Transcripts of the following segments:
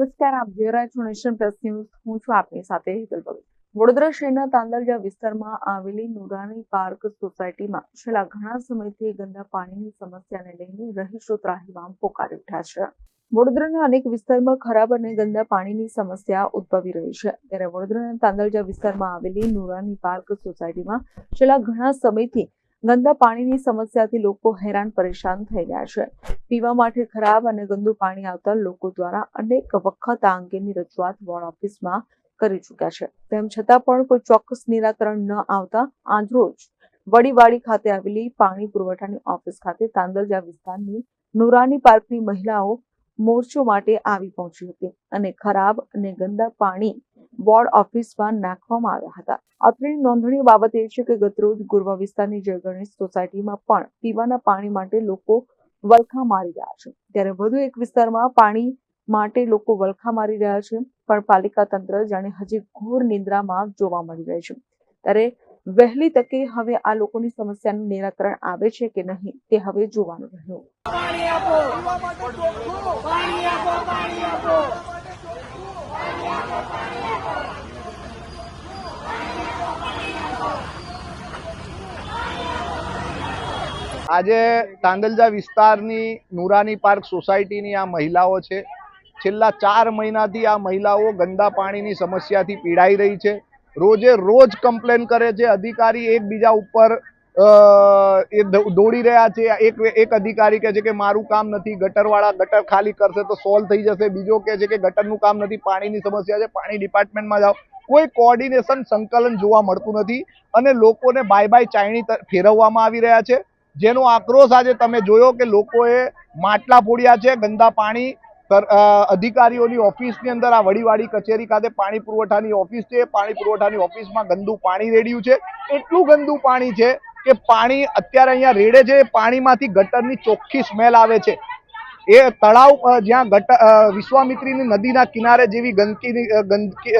નમસ્કાર, આપ જોઈ રહ્યા નેશન પ્લસ હું છું આપની સાથે હિતલ ભગત. વડોદરા શહેરના તાંદલજા વિસ્તારમાં આવેલી નુરાની પાર્ક સોસાયટીમાં છેલ્લા ઘણા સમયથી ગંદા પાણીની સમસ્યાને લઈને રહીશો ત્રાહિમામ પોકારી ઉઠ્યા છે. વડોદરાના અનેક વિસ્તારમાં ખરાબ અને ગંદા પાણીની સમસ્યા ઉદ્ભવી રહી છે. ત્યારે વડોદરાના તાંદલજા વિસ્તારમાં આવેલી નુરાની પાર્ક સોસાયટીમાં છેલ્લા ઘણા સમયથી ગંદા પાણીની સમસ્યાથી લોકો હેરાન પરેશાન થઈ ગયા છે. પીવા માટે ખરાબ અને ગંદુ પાણી આવતા લોકો દ્વારા અનેક વખત આ અંગેની રજૂઆત વોર્ડ ઓફિસમાં કરી ચૂક્યા છે. તેમ છતાં પણ કોઈ ચોક્કસ નિરાકરણ ન આવતા આજરોજ વડીવાડી ખાતે આવેલી પાણી પુરવઠાની ઓફિસ ખાતે તાંદલજા વિસ્તારની નુરાની પાર્કની મહિલાઓ મોરચો માટે આવી પહોંચી હતી અને ખરાબ અને ગંદા પાણી વોર્ડ ઓફિસમાં નાખવામાં આવ્યા હતા. અત્રેની નોંધણીય બાબત એ છે કે ગતરોજ ગુરવા વિસ્તારની જયગણેશ સોસાયટીમાં પણ પીવાના પાણી માટે લોકો વલખા મારી રહ્યા છે. ત્યારે વધુ એક વિસ્તારમાં પાણી માટે લોકો વલખા મારી રહ્યા છે, પણ પાલિકા તંત્ર જાણે હજી ઘોર નિંદ્રામાં જોવા મળી રહે છે. ત્યારે વહેલી તકે હવે આ લોકોની સમસ્યાનું નિરાકરણ આવે છે કે નહીં તે હવે જોવાનું રહ્યું પાણી આપો પાણી આપો પાણી આપો આજે તાંદલજા વિસ્તારની નુરાની પાર્ક સોસાયટીની આ મહિલાઓ છે. છેલ્લા ચાર મહિનાથી આ મહિલાઓ ગંદા પાણીની સમસ્યાથી પીડાઈ રહી છે. રોજે રોજ કમ્પ્લેન કરે છે. અધિકારી એકબીજા ઉપર એ દોડી રહ્યા છે. એક એક અધિકારી કહે છે કે, મારું કામ નથી. ગટરવાળા ગટર ખાલી કરશે તો સોલ્વ થઈ જશે. બીજો કહે છે કે, ગટરનું કામ નથી. પાણીની સમસ્યા છે. પાણી ડિપાર્ટમેન્ટમાં જાઓ. કોઈ કોર્ડિનેશન સંકલન જોવા મળતું નથી અને લોકોને બાય બાય ચાયણી ફેરવવામાં આવી રહ્યા છે. જેનો આક્રોશ આજે તમે જોયો કે લોકોએ માટલા ફોડ્યા છે, ગંદા પાણી અધિકારીઓની ઓફિસની અંદર, આ વડીવાડી કચેરી ખાતે પાણી પુરવઠાની ઓફિસ છે, પાણી પુરવઠાની ઓફિસમાં ગંદુ પાણી રેડ્યું છે. એટલું ગંદુ પાણી છે કે પાણી અત્યારે અહીંયા રેડે છે પાણીમાંથી ગટરની ચોખ્ખી સ્મેલ આવે છે. એ તળાવ જ્યાં ગટર વિશ્વામિત્રીની નદીના કિનારે જેવી ગંદકીની ગંદકી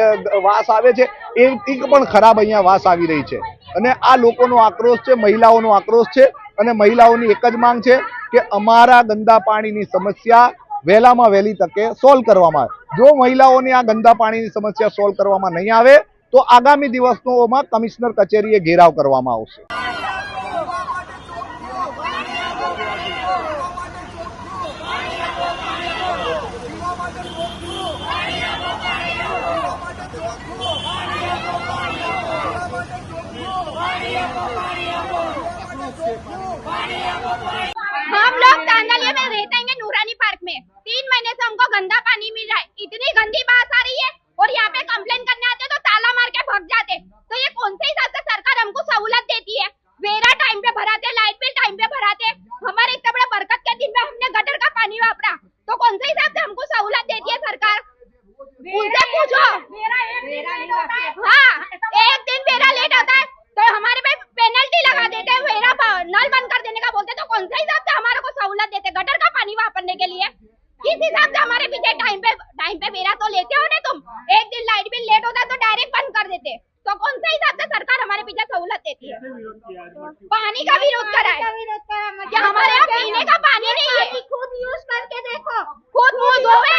વાસ આવે છે એ પણ ખરાબ અહીંયા વાસ આવી રહી છે. અને આ લોકોનો આક્રોશ છે, મહિલાઓનો આક્રોશ છે. અને મહિલાઓની એક જ માંગ છે કે અમારા ગંદા પાણીની સમસ્યા વહેલામાં વહેલી તકે સોલ્વ કરવામાં આવે. જો મહિલાઓની આ ગંદા પાણીની સમસ્યા સોલ્વ કરવામાં નહીં આવે, તો આગામી દિવસોમાં કમિશનર કચેરીએ ઘેરાવ કરવામાં આવશે. Come on. किस हिसाब से हमारे पीछे टाइम पे टाइम पे मेरा तो लेते हो ना तुम? एक दिन लाइट बिल लेट होता है तो डायरेक्ट बंद कर देते। तो कौन सा हिसाब से सरकार हमारे पीछे सहूलत देती है? पानी का विरोध करा है हमारे यहाँ पीने का पानी नहीं है? खुद यूज़ करके देखो। खुद मुँह धोवे